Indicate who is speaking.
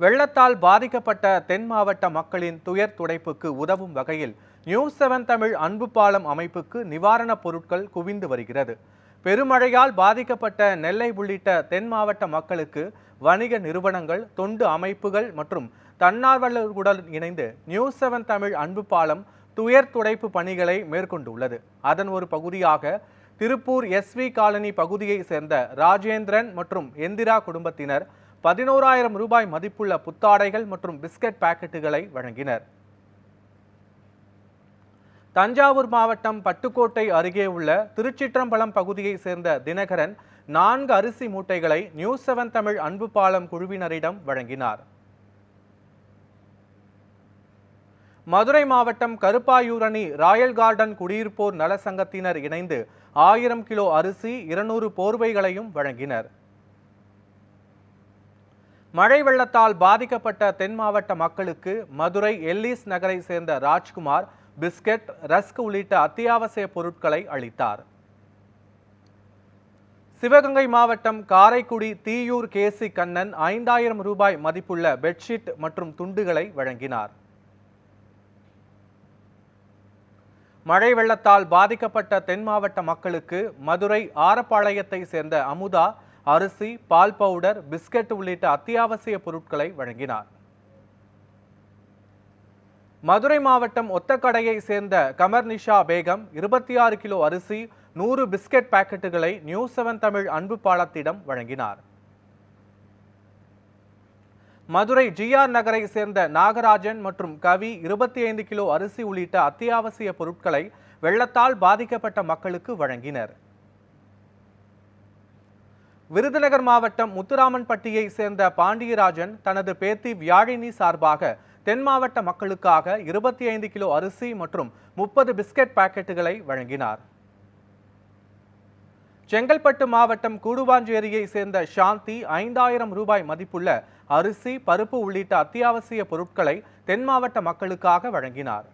Speaker 1: வெள்ளத்தால் பாதிக்கப்பட்ட தென் மாவட்ட மக்களின் துயர் துடைப்புக்கு உதவும் வகையில் நியூஸ் செவன் தமிழ் அன்பு பாலம் அமைப்புக்கு நிவாரணப் பொருட்கள் குவிந்து வருகிறது. பெருமழையால் பாதிக்கப்பட்ட நெல்லை உள்ளிட்ட தென் மாவட்ட மக்களுக்கு வணிக நிறுவனங்கள் தொண்டு அமைப்புகள் மற்றும் தன்னார்வலர்களுடன் இணைந்து நியூஸ் செவன் தமிழ் அன்பு பாலம் துயர் துடைப்பு பணிகளை மேற்கொண்டுள்ளது. அதன் ஒரு பகுதியாக திருப்பூர் எஸ்வி காலனி பகுதியைச் சேர்ந்த ராஜேந்திரன் மற்றும் எந்திரா குடும்பத்தினர் பதினோராயிரம் ரூபாய் மதிப்புள்ள புத்தாடைகள் மற்றும் பிஸ்கட் பாக்கெட்டுகளை வழங்கினர். தஞ்சாவூர் மாவட்டம் பட்டுக்கோட்டை அருகே உள்ள திருச்சிற்றம்பலம் பகுதியைச் சேர்ந்த தினகரன் நான்கு அரிசி மூட்டைகளை நியூஸ் செவன் தமிழ் அன்பு பாலம் குழுவினரிடம் வழங்கினார். மதுரை மாவட்டம் கருப்பாயூரணி ராயல் கார்டன் குடியிருப்போர் நல சங்கத்தினர் இணைந்து ஆயிரம் கிலோ அரிசி இருநூறு போர்வைகளையும் வழங்கினர். மழை வெள்ளத்தால் பாதிக்கப்பட்ட தென் மாவட்ட மக்களுக்கு மதுரை எல்லிஸ் நகரை சேர்ந்த ராஜ்குமார் பிஸ்கட் ரஸ்க் உள்ளிட்ட அத்தியாவசிய பொருட்களை அளித்தார். சிவகங்கை மாவட்டம் காரைக்குடி தீயூர் கேசி கண்ணன் ஐந்தாயிரம் ரூபாய் மதிப்புள்ள பெட்ஷீட் மற்றும் துண்டுகளை வழங்கினார். மழை வெள்ளத்தால் பாதிக்கப்பட்ட தென் மாவட்ட மக்களுக்கு மதுரை ஆரப்பாளையத்தை சேர்ந்த அமுதா அரிசி பால் பவுடர் பிஸ்கட் உள்ளிட்ட அத்தியாவசிய பொருட்களை வழங்கினார். மதுரை மாவட்டம் ஒத்தக்கடையை சேர்ந்த கமர் நிஷா பேகம் இருபத்தி ஆறு கிலோ அரிசி நூறு பிஸ்கட் பாக்கெட்டுகளை நியூ செவன் தமிழ் அன்பு பாலத்திடம் வழங்கினார். மதுரை ஜிஆர் நகரை சேர்ந்த நாகராஜன் மற்றும் கவி இருபத்தி ஐந்து கிலோ அரிசி உள்ளிட்ட அத்தியாவசிய பொருட்களை வெள்ளத்தால் பாதிக்கப்பட்ட மக்களுக்கு வழங்கினர். விருதுநகர் மாவட்டம் முத்துராமன்பட்டியை சேர்ந்த பாண்டியராஜன் தனது பேத்தி வியாழினி சார்பாக தென் மாவட்ட மக்களுக்காக இருபத்தி ஐந்து கிலோ அரிசி மற்றும் முப்பது பிஸ்கட் பாக்கெட்டுகளை வழங்கினார். செங்கல்பட்டு மாவட்டம் கூடுவாஞ்சேரியை சேர்ந்த சாந்தி ஐந்தாயிரம் ரூபாய் மதிப்புள்ள அரிசி பருப்பு உள்ளிட்ட அத்தியாவசிய பொருட்களை தென் மாவட்ட மக்களுக்காக வழங்கினார்.